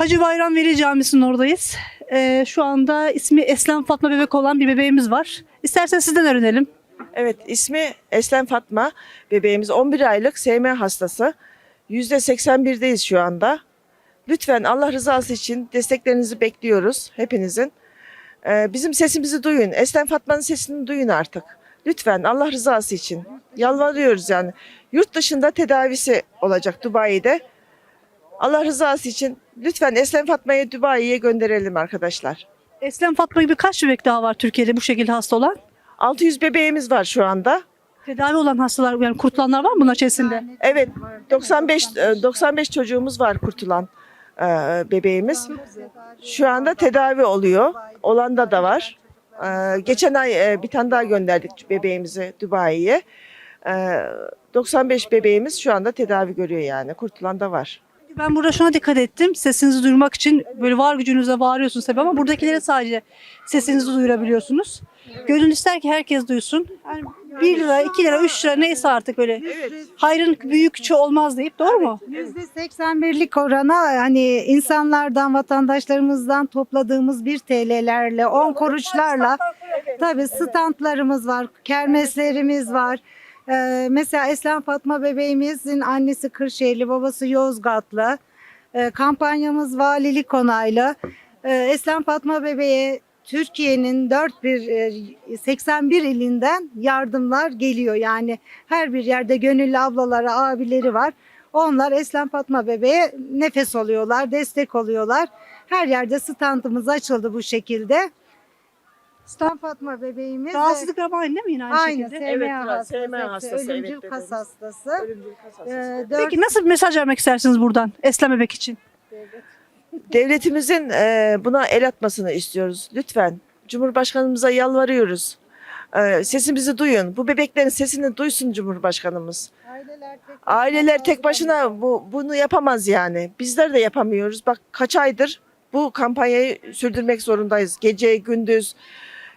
Hacı Bayram Veli Camisi'nin oradayız. Ee, şu anda ismi Eslem Fatma Bebek olan bir bebeğimiz var. İsterseniz sizden öğrenelim. Evet ismi Eslem Fatma. Bebeğimiz 11 aylık SM hastası. %81'deyiz şu anda. Lütfen Allah rızası için desteklerinizi bekliyoruz hepinizin. Ee, bizim sesimizi duyun. Eslem Fatma'nın sesini duyun artık. Lütfen Allah rızası için. Yalvarıyoruz yani. Yurt dışında tedavisi olacak Dubai'de. Allah rızası için lütfen Eslem Fatma'yı Dubai'ye gönderelim arkadaşlar. Eslem Fatma gibi kaç bebek daha var Türkiye'de bu şekilde hasta olan? 600 bebeğimiz var şu anda. Tedavi olan hastalar yani kurtulanlar var mı bunun içerisinde? Evet, 95 e, 95 çocuğumuz var kurtulan e, bebeğimiz. Şu anda tedavi oluyor. Olanda da var. E, Geçen ay e, bir tane daha gönderdik bebeğimizi Dubai'ye. E, 95 bebeğimiz şu anda tedavi görüyor yani. Kurtulan da var. Ben burada şuna dikkat ettim. Sesinizi duyurmak için böyle var gücünüze bağırıyorsunuz tabii ama buradakilere sadece sesinizi duyurabiliyorsunuz. Gönül ister ki herkes duysun. Yani 1 lira, 2 lira, 3 lira neyse artık böyle hayrın büyükçe olmaz deyip doğru mu? %81'lik orana hani insanlardan, vatandaşlarımızdan topladığımız 1 TL'lerle, 10 kuruşlarla tabii standlarımız var, kermeslerimiz var. Ee, mesela Eslem Fatma bebeğimizin annesi Kırşehirli, babası Yozgatlı. Ee, kampanyamız valilik onaylı. Ee, Eslem Fatma bebeğe Türkiye'nin dört bir e, 81 ilinden yardımlar geliyor. Yani her bir yerde gönüllü ablaları, abileri var. Onlar Eslem Fatma bebeğe nefes oluyorlar, destek oluyorlar. Her yerde standımız açıldı bu şekilde. Eslem Fatma bebeğimiz Rahatsızlıklar var değil mi yine aynı, aynı şekilde? SMA Evet, hastası, SMA hastası, ölümcül evet kas bebeğimiz. hastası. Ee, dört- Peki nasıl bir mesaj vermek istersiniz buradan Eslem Bebek için? Devletimizin e, buna el atmasını istiyoruz. Lütfen. Cumhurbaşkanımıza yalvarıyoruz. E, Sesimizi duyun. Bu bebeklerin sesini duysun Cumhurbaşkanımız. Aileler tek, Aileler tek başına bu, bunu yapamaz yani. Bizler de yapamıyoruz. Bak kaç aydır bu kampanyayı sürdürmek zorundayız. Gece, gündüz.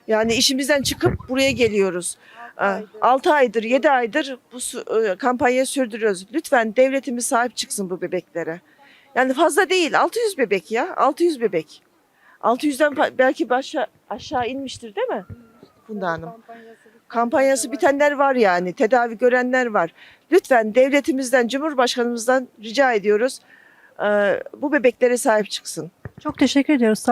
Yani işimizden çıkıp buraya geliyoruz. 6 aydır, 7 aydır bu e, kampanyayı sürdürüyoruz. Lütfen devletimiz sahip çıksın bu bebeklere. Yani fazla değil. 600 bebek ya. 600 bebek. 600'den fa- belki başa, aşağı inmiştir değil mi? Funda Hanım. Kampanyası bitenler var yani. Tedavi görenler var. Lütfen devletimizden, Cumhurbaşkanımızdan rica ediyoruz. e, Bu bebeklere sahip çıksın. Çok teşekkür ediyoruz. Sağ olun.